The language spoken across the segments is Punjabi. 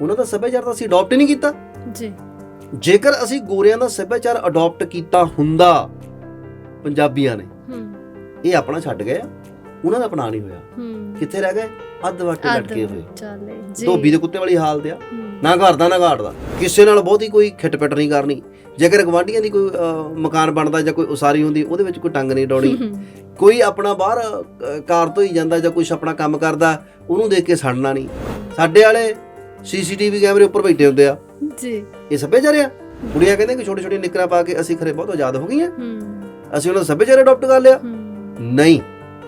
ਉਹਨਾਂ ਦਾ ਸੱਭਿਆਚਾਰ ਤਾਂ ਅਸੀਂ ਅਡਾਪਟ ਨਹੀਂ ਕੀਤਾ। ਜੀ। ਜੇਕਰ ਅਸੀਂ ਗੋਰਿਆਂ ਦਾ ਸੱਭਿਆਚਾਰ ਅਡਾਪਟ ਕੀਤਾ ਹੁੰਦਾ ਪੰਜਾਬੀਆਂ ਨੇ ਹੂੰ। ਇਹ ਆਪਣਾ ਛੱਡ ਗਏ ਉਹਨਾਂ ਦਾ ਅਪਣਾ ਨਹੀਂ ਹੋਇਆ। ਹੂੰ। ਕਿੱਥੇ ਰਹਿ ਗਏ? ਅੱਧ ਵਾਟੇ ਲਟਕੇ ਹੋਏ। ਚੱਲੇ ਜੀ। ਧੋਬੀ ਦੇ ਕੁੱਤੇ ਵਾਲੀ ਹਾਲ ਤੇ ਆ ਨਾ ਘਰ ਦਾ ਨਾ ਘਾਟ ਦਾ ਕਿਸੇ ਨਾਲ ਬਹੁਤੀ ਕੋਈ ਖਿੱਟਪਿੱਟ ਨਹੀਂ ਕਰਨੀ। ਜੇਕਰ ਗਵਾਂਢੀਆਂ ਦੀ ਕੋਈ ਮਕਾਨ ਬਣਦਾ ਜਾਂ ਕੋਈ ਉਸਾਰੀ ਹੁੰਦੀ ਉਹਦੇ ਵਿੱਚ ਕੋਈ ਟੰਗ ਨਹੀਂ ਡਾਉਣੀ। ਕੋਈ ਆਪਣਾ ਬਾਹਰ ਕਾਰ ਤੋਂ ਹੀ ਜਾਂਦਾ ਜਾਂ ਕੁਝ ਆਪਣਾ ਕੰਮ ਕਰਦਾ ਉਹਨੂੰ ਦੇਖ ਕੇ ਸੜਨਾ ਨਹੀਂ। ਸਾਡੇ ਵਾਲੇ ਸੀਸੀਟੀਵੀ ਕੈਮਰੇ ਉੱਪਰ ਬੈਠੇ ਹੁੰਦੇ ਆ। ਜੀ। ਇਹ ਸੱਭਿਆਚਾਰ ਆ? ਕੁੜੀਆਂ ਕਹਿੰਦੇ ਕਿ ਛੋਟੇ ਛੋਟੇ ਨਿਕਰਾਂ ਪਾ ਕੇ ਅਸੀਂ ਖਰੇ ਬਹੁਤ ਆਜ਼ਾਦ ਹੋ ਗਈਆਂ। ਹੂੰ। ਅਸੀਂ ਉਹਨਾਂ ਦਾ ਸੱਭਿਆਚਾਰ ਅਡਾਪਟ ਕਰ ਲਿਆ। ਨਹੀਂ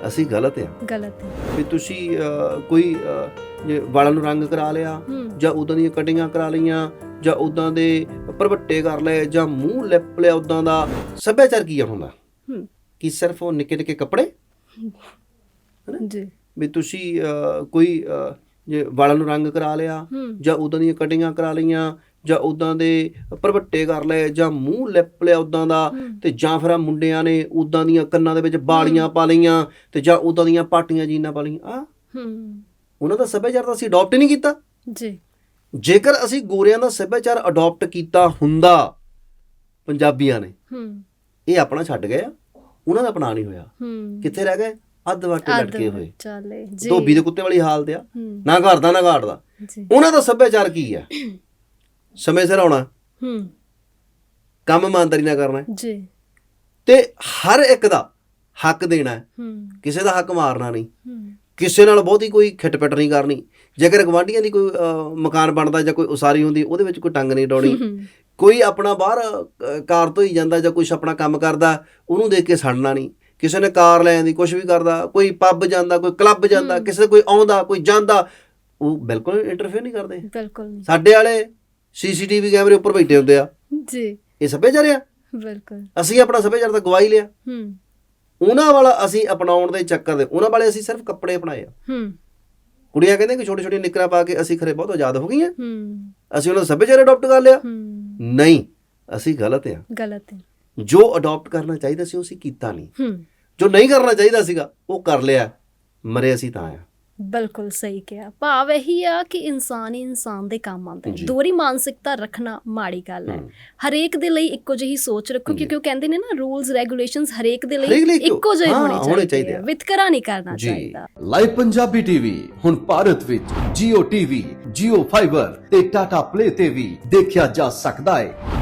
ਅਸੀਂ ਗਲਤ ਆ। ਗਲਤ ਹੈ ਵੀ ਤੁਸੀਂ ਕੋਈ ਵਾਲਾਂ ਨੂੰ ਰੰਗ ਕਰਾ ਲਿਆ ਜਾਂ ਉਦਾਂ ਦੀਆਂ ਕਟਿੰਗਾਂ ਕਰਾ ਲਈਆਂ ਜਾਂ ਉਦਾਂ ਦੇ ਭਰਵੱਟੇ ਕਰ ਲਏ ਜਾਂ ਮੂੰਹ ਲਿਪ ਲਿਆ ਉਦਾਂ ਦਾ ਸੱਭਿਆਚਾਰ ਕੀ ਆ ਹੁੰਦਾ ਹੂੰ। ਕੀ ਸਿਰਫ ਉਹ ਨਿੱਕੇ ਨਿੱਕੇ ਕੱਪੜੇ ਜੀ। ਵੀ ਤੁਸੀਂ ਕੋਈ ਜੇ ਵਾਲਾਂ ਨੂੰ ਰੰਗ ਕਰਾ ਲਿਆ ਜਾਂ ਉਦਾਂ ਦੀਆਂ ਕਟਿੰਗਾਂ ਕਰਾ ਲਈਆਂ ਜਾਂ ਉਦਾਂ ਦੇ ਭਰਵੱਟੇ ਕਰ ਲਏ ਜਾਂ ਮੂੰਹ ਲਿਪ ਲਿਆ ਉਦਾਂ ਦਾ ਤੇ ਜਾਂ ਫਿਰ ਮੁੰਡਿਆਂ ਨੇ ਉਦਾਂ ਦੀਆਂ ਕੰਨਾਂ ਦੇ ਵਿੱਚ ਬਾਲੀਆਂ ਪਾ ਲਈਆਂ ਤੇ ਜਾਂ ਉਦਾਂ ਦੀਆਂ ਪਾਟੀਆਂ ਜੀਨਾਂ ਪਾ ਲਈਆਂ ਆ ਹੂੰ। ਉਹਨਾਂ ਦਾ ਸੱਭਿਆਚਾਰ ਤਾਂ ਅਸੀਂ ਅਡਾਪਟ ਨਹੀਂ ਕੀਤਾ। ਜੀ। ਜੇਕਰ ਅਸੀਂ ਗੋਰਿਆਂ ਦਾ ਸੱਭਿਆਚਾਰ ਅਡਾਪਟ ਕੀਤਾ ਹੁੰਦਾ ਪੰਜਾਬੀਆਂ ਨੇ ਹੂੰ। ਇਹ ਆਪਣਾ ਛੱਡ ਗਏ ਉਹਨਾਂ ਦਾ ਅਪਣਾ ਨਹੀਂ ਹੋਇਆ। ਹੂੰ। ਕਿੱਥੇ ਰਹਿ ਗਏ? ਅੱਧ ਵਾਟੇ ਅੱਧ ਲਟਕੇ ਹੋਏ। ਚੱਲੇ ਜੀ। ਧੋਬੀ ਦੇ ਕੁੱਤੇ ਵਾਲੀ ਹਾਲ ਤੇ ਆ ਨਾ ਘਰ ਦਾ ਨਾ ਘਾਟ ਦਾ ਉਹਨਾਂ ਦਾ ਸੱਭਿਆਚਾਰ ਕੀ ਹੈ। ਸਮੇਂ ਸਿਰ ਆਉਣਾ। ਹੂੰ। ਕੰਮ ਇਮਾਨਦਾਰੀ ਨਾਲ ਕਰਨਾ। ਜੀ। ਤੇ ਹਰ ਇੱਕ ਦਾ ਹੱਕ ਦੇਣਾ। ਕਿਸੇ ਦਾ ਹੱਕ ਮਾਰਨਾ ਨਹੀਂ। ਕਿਸੇ ਨਾਲ ਬਹੁਤੀ ਕੋਈ ਖਿੱਟਪਿੱਟ ਨਹੀਂ ਕਰਨੀ। ਜੇਕਰ ਗਵਾਂਢੀਆਂ ਦੀ ਕੋਈ ਮਕਾਨ ਬਣਦਾ ਜਾਂ ਕੋਈ ਉਸਾਰੀ ਹੁੰਦੀ ਉਹਦੇ ਵਿੱਚ ਕੋਈ ਟੰਗ ਨਹੀਂ ਡਾਉਣੀ। ਕੋਈ ਆਪਣਾ ਬਾਹਰ ਕਾਰ ਤੋਂ ਹੀ ਜਾਂਦਾ ਜਾਂ ਕੁਝ ਆਪਣਾ ਕੰਮ ਕਰਦਾ ਉਹਨੂੰ ਦੇਖ ਕੇ ਸੜਨਾ ਨਹੀਂ। ਕਿਸੇ ਨੇ ਕਾਰ ਲੈ ਆਂਦੀ ਕੁਝ ਵੀ ਕਰਦਾ ਕੋਈ ਪੱਬ ਜਾਂਦਾ ਕੋਈ ਕਲੱਬ ਜਾਂਦਾ। ਕਿਸੇ ਦਾ ਕੋਈ ਆਉਂਦਾ ਕੋਈ ਜਾਂਦਾ ਉਹ ਬਿਲਕੁਲ ਇੰਟਰਫੇਅਰ ਨਹੀਂ ਕਰਦੇ। ਬਿਲਕੁਲ ਨਹੀਂ। ਸਾਡੇ ਵਾਲੇ ਸੀਸੀਟੀਵੀ ਕੈਮਰੇ ਉੱਪਰ ਬੈਠੇ ਹੁੰਦੇ ਆ। ਜੀ। ਇਹ ਸੱਭਿਆਚਾਰ ਆ। ਬਿਲਕੁਲ। ਅਸੀਂ ਆਪਣਾ ਸੱਭਿਆਚਾਰ ਤਾਂ ਗਵਾਈ ਲਿਆ। ਹੂੰ। ਉਹਨਾਂ ਵਾਲਾ ਅਸੀਂ ਅਪਣਾਉਣ ਦੇ ਚੱਕਰ ਦੇ ਉਹਨਾਂ ਵਾਲੇ ਅਸੀਂ ਸਿਰਫ ਕੱਪੜੇ ਅਪਣਾਏ ਆ। ਹੂੰ। ਕੁੜੀਆਂ ਕਹਿੰਦੇ ਕਿ ਛੋਟੇ ਛੋਟੇ ਨਿਕਰਾਂ ਪਾ ਕੇ ਅਸੀਂ ਖਰੇ ਬਹੁਤ ਆਜ਼ਾਦ ਹੋ ਗਈਆਂ। ਹੂੰ। ਅਸੀਂ ਉਹਨਾਂ ਦਾ ਸੱਭਿਆਚਾਰ ਅਡਾਪਟ ਕਰ ਲਿਆ। ਹੂੰ। ਨਹੀਂ ਅਸੀਂ ਗਲਤ ਆ। ਗਲਤ ਹੈ ਜੋ ਅਡਾਪਟ ਕਰਨਾ ਚਾਹੀਦਾ ਸੀ ਉਹ ਅਸੀਂ ਕੀਤਾ ਨਹੀਂ। ਹੂੰ। ਜੋ ਨਹੀਂ ਕਰਨਾ ਚਾਹੀਦਾ ਸੀਗਾ ਉਹ ਕਰ ਲਿਆ ਮਰੇ ਅਸੀਂ ਤਾਂ ਆ ਬਿਲਕੁਲ ਸਹੀ ਕਿਹਾ ਭਾਵ ਇਹੀ ਆ ਕਿ ਇਨਸਾਨ ਹੀ ਇਨਸਾਨ ਦੇ ਕੰਮ ਆਉਂਦਾ ਹੈ ਜੀ। ਦੋਹਰੀ ਮਾਨਸਿਕਤਾ ਰੱਖਣਾ ਮਾੜੀ ਗੱਲ ਹੈ। ਹਰੇਕ ਦੇ ਲਈ ਇੱਕੋ ਜਿਹੀ ਸੋਚ ਰੱਖੋ। ਕਿਉਂਕਿ ਉਹ ਕਹਿੰਦੇ ਨੇ ਨਾ ਰੂਲਸ ਰੈਗੂਲੇਸ਼ਨਸ ਹਰੇਕ ਦੇ ਲਈ ਇੱਕੋ- ਜਿਹੇ ਹੋਣੇ ਚਾਹੀਦੇ। ਵਿਤਕਰਾ ਨਹੀਂ ਕਰਨਾ ਜੀ। ਚਾਹੀਦਾ ਲਾਈਵ ਪੰਜਾਬੀ ਟੀਵੀ ਹੁਣ ਭਾਰਤ ਵਿੱਚ Jio TV, Jio Fiber ਤੇ Tata Play ਤੇ ਵੀ ਦੇਖਿਆ ਜਾ ਸਕਦਾ ਹੈ